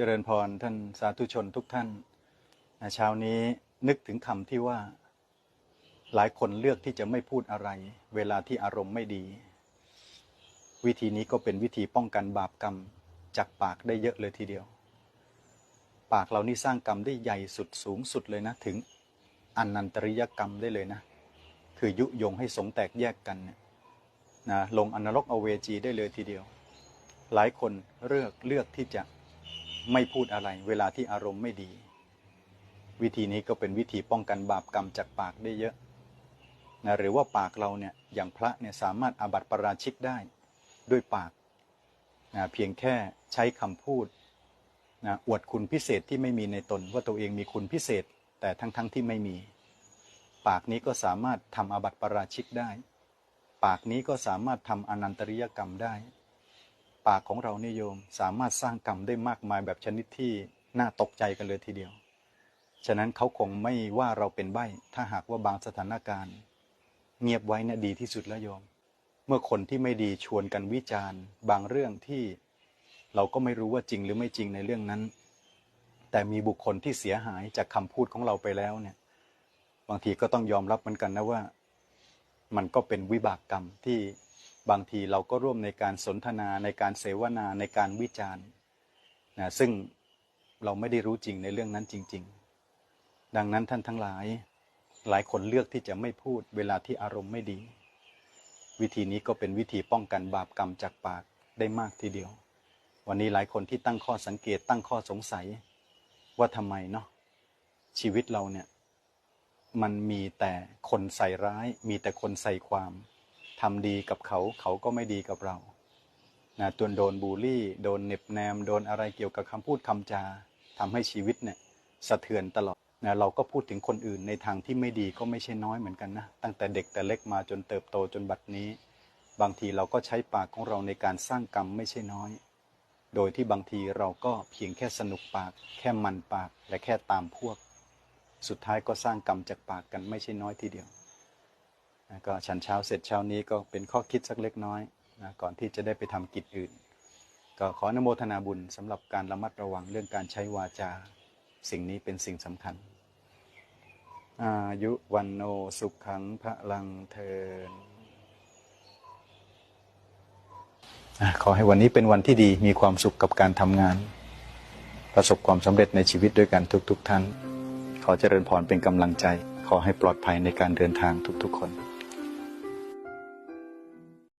เจริญพรท่านสาธุชนทุกท่านเช้านี้นึกถึงคำที่ว่า หลายคนเลือกที่จะไม่พูดอะไร เวลาที่อารมณ์ไม่ดี วิธีนี้ก็เป็นวิธีป้องกันบาปกรรมจากปากได้เยอะเลยทีเดียว ปากเรานี่สร้างกรรมได้ใหญ่สุดสูงสุดเลยนะ ถึงอนันตริยกรรมได้เลยนะ คือยุยงให้สงแตกแยกกันเนี่ยนะลงอนรกอเวจีได้เลยทีเดียว หลายคนเลือกเลือกที่จะ ไม่พูดอะไรเวลาที่อารมณ์ไม่ดี วิธีนี้ก็เป็นวิธีป้องกันบาปกรรมจากปากได้เยอะนะหรือว่าปากเราเนี่ยอย่างพระเนี่ยสามารถอาบัติปาราชิกได้ด้วยปากนะเพียงแค่ใช้คำพูดนะอวดคุณพิเศษที่ไม่มีในตน ว่าตัวเองมีคุณพิเศษ แต่ทั้งๆทที่ไม่มี ปากนี้ก็สามารถทำอาบัติปาราชิกได้ ปากนี้ก็สามารถทำอนันตริยกรรมได้ ปากของเรานิยมสามารถสร้างกรรมได้มากมายแบบชนิดที่น่าตกใจกันเลยทีเดียว ฉะนั้นเขาคงไม่ว่าเราเป็นใบ้ ถ้าหากว่าบางสถานการณ์ เงียบไว้นะ่ะดีที่สุดแล้วโยม เมื่อคนที่ไม่ดีชวนกันวิจารณ์ บางเรื่องที่เราก็ไม่รู้ว่าจริงหรือไม่จริงในเรื่องนั้น แต่มีบุคคลที่เสียหายจากคำพูดของเราไปแล้วเนี่ย บางทีก็ต้องยอมรับเหมือนกันนะว่า มันก็เป็นวิบากกรรมที่ บางทีเราก็ร่วมในการสนทนาในการเสวนาในการวิจารณ์นะซึ่งเราไม่ได้รู้จริงในเรื่องนั้นจริง ๆ ดังนั้นท่านทั้งหลาย หลายคนเลือกที่จะไม่พูดเวลาที่อารมณ์ไม่ดี วิธีนี้ก็เป็นวิธีป้องกันบาปกรรมจากปากได้มากทีเดียว วันนี้หลายคนที่ตั้งข้อสังเกตตั้งข้อสงสัย ว่าทำไมเนาะชีวิตเราเนี่ยมันมีแต่คนใส่ร้าย มีแต่คนใส่ความ ทำดีกับเขาเขาก็ไม่ดีกับเรานะจนโดนบูลลี่ โดนเน็บแนม โดนอะไรเกี่ยวกับคำพูดคำจาทำให้ชีวิตเนี่ยสะเทือนตลอดนะเราก็พูดถึงคนอื่นในทางที่ไม่ดีก็ไม่ใช่น้อยเหมือนกันนะ ตั้งแต่เด็กแต่เล็กมาจนเติบโตจนบัดนี้ บางทีเราก็ใช้ปากของเราในการสร้างกรรมไม่ใช่น้อย โดยที่บางทีเราก็เพียงแค่สนุกปาก แค่มันปากและแค่ตามพวก สุดท้ายก็สร้างกรรมจากปากกันไม่ใช่น้อยทีเดียว นะก็ฉันเช้าเสร็จเช้านี้ก็เป็นข้อคิดสักเล็กน้อยนะก่อนที่จะได้ไปทำกิจอื่น ก็ขออนโมทนาบุญสำหรับการระมัดระวังเรื่องการใช้วาจา สิ่งนี้เป็นสิ่งสำคัญ อายุวันโนสุขขังพระลังเทินขอให้วันนี้เป็นวันที่ดีมีความสุขกับการทำงาน ประสบความสำเร็จในชีวิตด้วยกันทุกๆทท่าน ขอเจริญพรเป็นกำลังใจ ขอให้ปลอดภัยในการเดินทางทุกๆคน